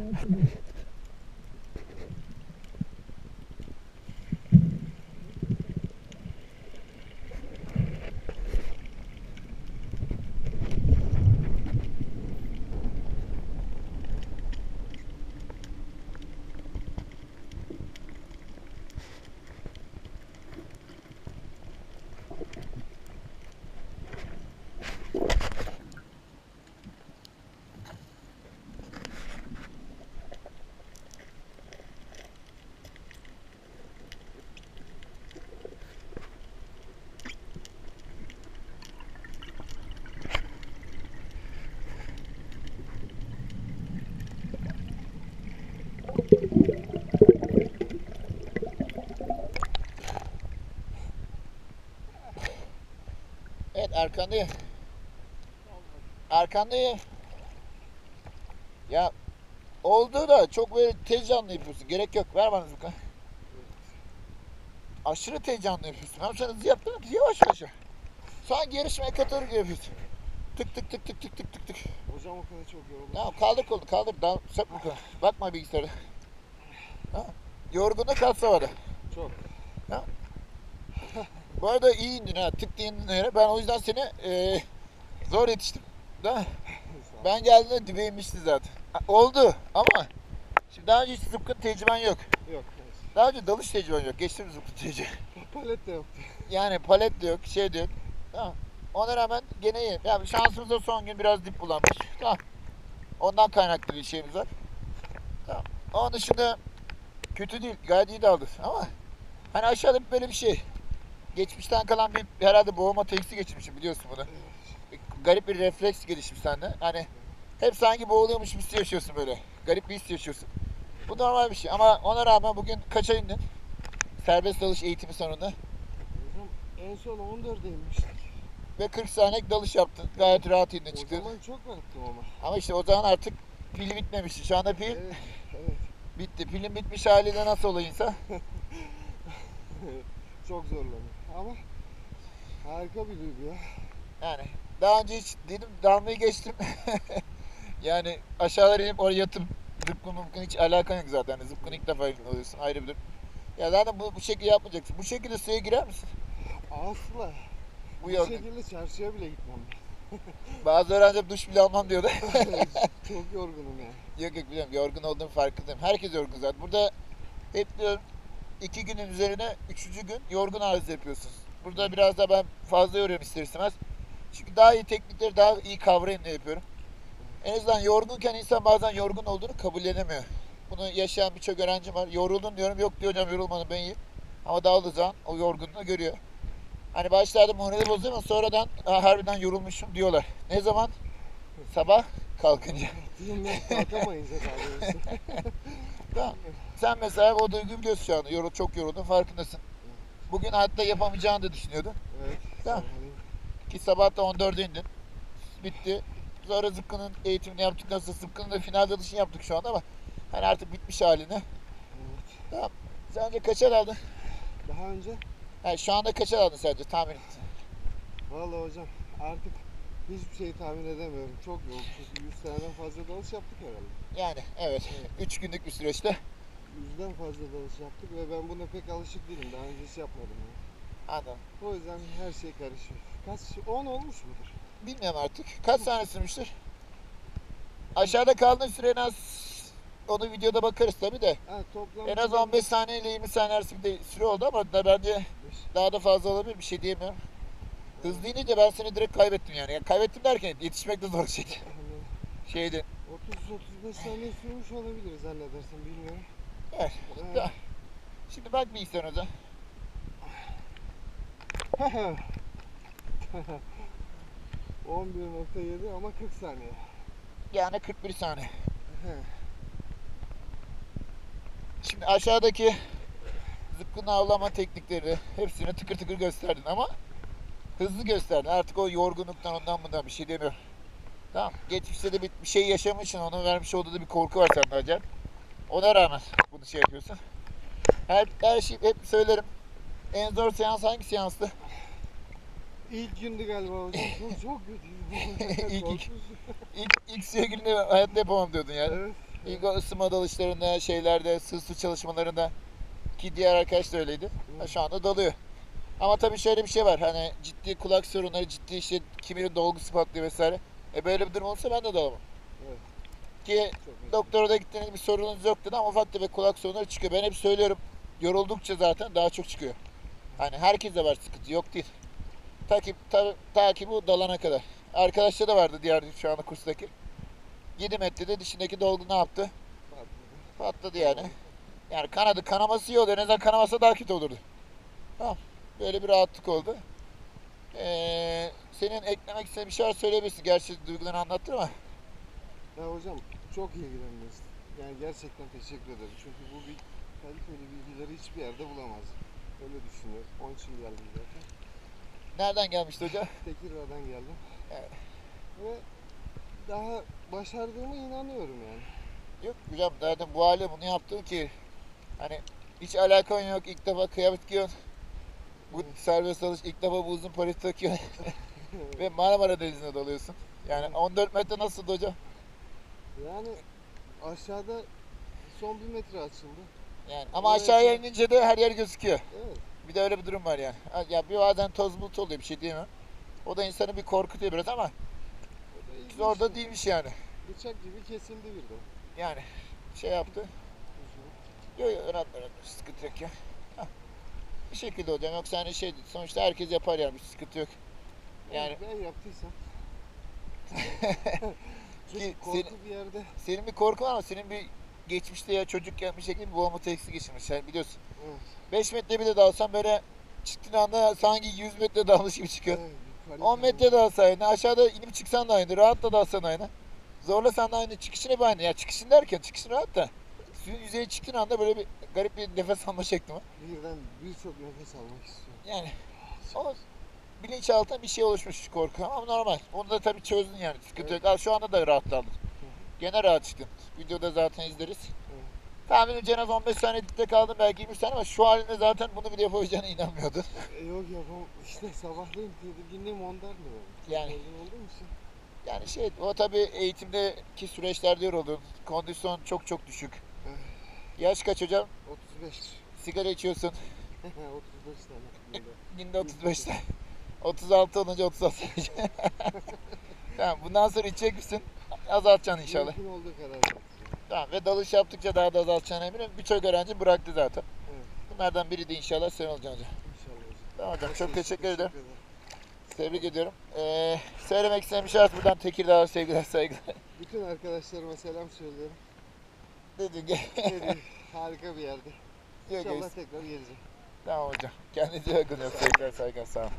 Not Arkandayım. Arkandayım. Ya oldu da çok böyle tez canlı yapıyorsun. Gerek yok. Ver bana zıpka. Aşırı tez canlı yapıyorsun. Ben sana hızlı yaptım. Yavaş yavaş. yap. Sanki yarışmaya katılır gibi yapıyorsun. Tık tık tık tık tık tık tık tık. Hocam o kadar çok yoruldum. Tamam kaldır kolu kaldır. Daha sapma kolu. Bakma bilgisayara. Ha? Yorgunluk kalk havada. Çok. Bu arada iyi indin ha. Tık diye indin yere. Ben o yüzden seni eee, zor yetiştim. Değil mi? Ben geldiğimde dibe inmişti zaten. Oldu ama şimdi daha önce hiç zıpkın tecrüben yok. Yok. Daha önce dalış tecrüben yok. Geçtim zıpkın tecrübe. Palet de yoktu. Yani palet de yok, şey de yok. Tamam. Ona rağmen gene iyi. Yani şansımıza son gün biraz dip bulanmış. Tamam. Ondan kaynaklı bir şeyimiz var. Tamam. Onun dışında kötü değil. Gayet iyi daldı. Ama hani aşağıda böyle bir şey. Geçmişten kalan bir herhalde boğulma tekniği geçirmişim biliyorsun bunu. Garip bir refleks gelişmiş sende. Hani hep sanki boğuluyormuş hissi yaşıyorsun böyle. Garip bir his yaşıyorsun. Bu normal bir şey ama ona rağmen bugün kaça indin? Serbest dalış eğitimi sonunda. Hocam en son 14'e inmiştik. ve 40 saniye dalış yaptın. Gayet rahat indin O çıktın. zaman çok rahattım ama. Ama işte o zaman artık pil bitmemişti. Şu anda pil Evet. Evet. bitti. Pilin bitmiş haliyle nasıl olayınsa. çok zorlanıyor. Ama harika bir duygu ya. Yani daha önce hiç dedim dalmayı geçtim. yani aşağılara inip oraya yatıp zıpkın mıpkın hiç alakan yok zaten. Yani zıpkın ilk defa oluyorsun ayrı bir durum. Ya zaten bu, bu şekilde yapmayacaksın. Bu şekilde suya girer misin? Asla. Bu Bu şekilde çarşıya bile gitmem Bazı öğrenciler duş bile almam diyordu. çok yorgunum ya. Yok yok biliyorum yorgun olduğum farkındayım. Herkes yorgun zaten. Burada hep diyorum iki günün üzerine üçüncü gün yorgun arıza yapıyorsunuz. Burada biraz da ben fazla yoruyorum ister istemez. Çünkü daha iyi teknikleri daha iyi kavrayayım diye yapıyorum. En azından yorgunken insan bazen yorgun olduğunu kabullenemiyor. Bunu yaşayan birçok öğrencim var. Yoruldun diyorum. Yok diyor hocam yorulmadım ben iyiyim. Ama dağıldığı zaman o yorgunluğu görüyor. Hani başlarda morali bozuyor ama sonradan "Aa, harbiden yorulmuşum diyorlar. Ne zaman? Sabah kalkınca. Dinle kalkamayınca doğrusu. Tamam. Sen mesela o duyguyu biliyorsun şu anda. Yorul, çok yoruldun farkındasın. Bugün hatta yapamayacağını da düşünüyordun. Evet. Tamam. Ki sabah da 14'e indin. Bitti. Sonra zıpkının eğitimini yaptıktan sonra zıpkının da final dalışını yaptık şu anda ama hani artık bitmiş haline. Evet. Sence kaça aldın? Daha önce Yani şu anda kaça aldın sence tahmin et. Vallahi hocam artık hiçbir şeyi tahmin edemiyorum. Çok yoğun. Çünkü 100 seneden fazla dalış yaptık herhalde. Yani evet. 3 günlük bir süreçte. Yüzden fazla dalış yaptık ve ben buna pek alışık değilim. Daha önce hiç yapmadım ya. Anladım. O yüzden her şey karışıyor. Kaç? 10 olmuş mudur? Bilmiyorum artık. Kaç saniye sürmüştür? Aşağıda kaldığın süre en az onu videoda bakarız tabi de. Ha toplam En az 15 saniye ile 20 saniye arası bir de süre oldu ama da bence daha da fazla olabilir bir şey diyemiyorum. Hızlı inince ben seni direkt kaybettim yani. yani kaybettim derken yetişmek de zor şey. Şeydi. 30-35 saniye sürmüş olabilir zannedersem bilmiyorum. Evet. Evet. Tamam. Şimdi bak bir istiyorsun o zaman. 11.7 ama 40 saniye. Yani 41 saniye. Şimdi aşağıdaki zıpkın avlama teknikleri hepsini tıkır tıkır gösterdin ama hızlı gösterdin. Artık o yorgunluktan ondan bundan bir şey demiyorum. Tamam. Geçmişte de bir, bir şey yaşamışsın. Onun vermiş olduğu da bir korku var sende acayip. Ona rağmen bunu şey yapıyorsun. Her, her şeyi hep söylerim. En zor seans hangi seanstı? İlk gündü galiba hocam. Çok, kötüydü. İlk- ilk. İlk, ilk suya gününde hayatta yapamam diyordun yani. Evet. İlk o ısınma dalışlarında, şeylerde, sığ su çalışmalarında ki diğer arkadaş da öyleydi. Ha, Şu anda dalıyor. Ama tabii şöyle bir şey var. Hani ciddi kulak sorunları, ciddi işte kiminin dolgusu patlıyor vesaire. E böyle bir durum olsa ben de dalamam. Ki doktora da gittiğiniz bir sorunuz yok dedi ama ufak tefek kulak sorunları çıkıyor. Ben hep söylüyorum. Yoruldukça zaten daha çok çıkıyor. Hani herkeste var sıkıntı yok değil. Ta ki, ta, ta ki bu dalana kadar. Arkadaşta da vardı diğer şu anda kurstaki. 7 metrede dişindeki dolgu ne yaptı? Patladı. Yani. Yani kanadı kanaması iyi oluyor. En azından kanamasa daha kötü olurdu. Tamam. Böyle bir rahatlık oldu. Ee, senin eklemek istediğin bir şeyler söyleyebilirsin. Gerçi duygularını anlattın ama. Ya hocam çok ilgilendiniz. Yani gerçekten teşekkür ederim. Çünkü bu bir kaliteli bilgileri hiçbir yerde bulamazdım. Öyle düşünüyorum. Onun için geldim zaten. Nereden gelmişti hocam? Tekirdağ'dan geldim. Evet. Ve daha başardığıma inanıyorum yani. Yok hocam zaten bu hale bunu yaptın ki hani hiç alakan yok. İlk defa kıyafet giyiyorsun. Bu serbest dalış ilk defa bu uzun palet takıyorsun. Ve Marmara Denizi'ne dalıyorsun. Yani 14 metre nasıldı hocam? Yani aşağıda son bir metre açıldı. Yani ama Evet. aşağıya inince de her yer gözüküyor. Evet. Bir de öyle bir durum var yani. Ha, Ya bir bazen toz bulut oluyor bir şey diyemem. O da insanı bir korkutuyor biraz ama O da ilginç. zor da değilmiş yani. Bıçak gibi kesildi birden. Yani şey yaptı. Yok yok önemli önemli sıkıntı yok ya. Hah. Bir şekilde hocam yoksa hani şey sonuçta herkes yapar yani bir sıkıntı yok. Yani ben yaptıysam. Ki korku bir yerde. senin bir korkun var ama senin bir geçmişte ya çocukken bir şekilde bir boğma teksi geçirmiş yani biliyorsun. Evet. 5 metre bile dalsan böyle çıktığın anda sanki 100 metre dalmış gibi çıkıyor. Evet, yukarı 10 metre dalsa aynı, aşağıda inip çıksan da aynı, rahat da dalsan aynı. Zorlasan da aynı, çıkışın hep aynı. Ya çıkışın derken çıkışın rahat da. Suyun yüzeye çıktığın anda böyle bir garip bir nefes alma şekli var. Birden birçok nefes almak istiyorum. Yani o bilinçaltında bir şey oluşmuş korku ama normal. Onu da tabii çözdün yani sıkıntı yok. Al Şu anda da rahat daldın. Gene rahat çıktın. Videoda zaten izleriz. Evet. Tahminimce en az 15 saniye dipte kaldın belki 20 saniye ama şu halinde zaten bunu bile yapabileceğine inanmıyordun. E, yok yapamam. İşte sabahleyin tedirginliğim ondan da oldu. Yani- olduğum için. Yani şey o tabii eğitimdeki süreçlerde yoruldun. Kondisyon çok çok düşük. Evet. Yaş kaç hocam? 35. Sigara içiyorsun. 35 tane. Günde. Günde 35'te. 36 olunca 36. tamam bundan sonra içecek misin? Azaltacaksın inşallah. Mümkün olduğu kadar. Tamam ve dalış yaptıkça daha da azaltacağına eminim. Birçok öğrenci bıraktı zaten. Evet. Bunlardan biri de inşallah sen olacaksın hocam. İnşallah hocam. Tamam hocam çok teşekkür ederim. Tebrik ediyorum. Ee, söylemek istediğim bir şey varsa buradan Tekirdağ'a sevgiler saygılar. Bütün arkadaşlarıma selam söylüyorum. Dedim ki. Harika bir yerde. Yok, İnşallah tekrar geleceğim. Tamam hocam. Kendinize iyi bakın. Sevgiler saygılar sağ olun.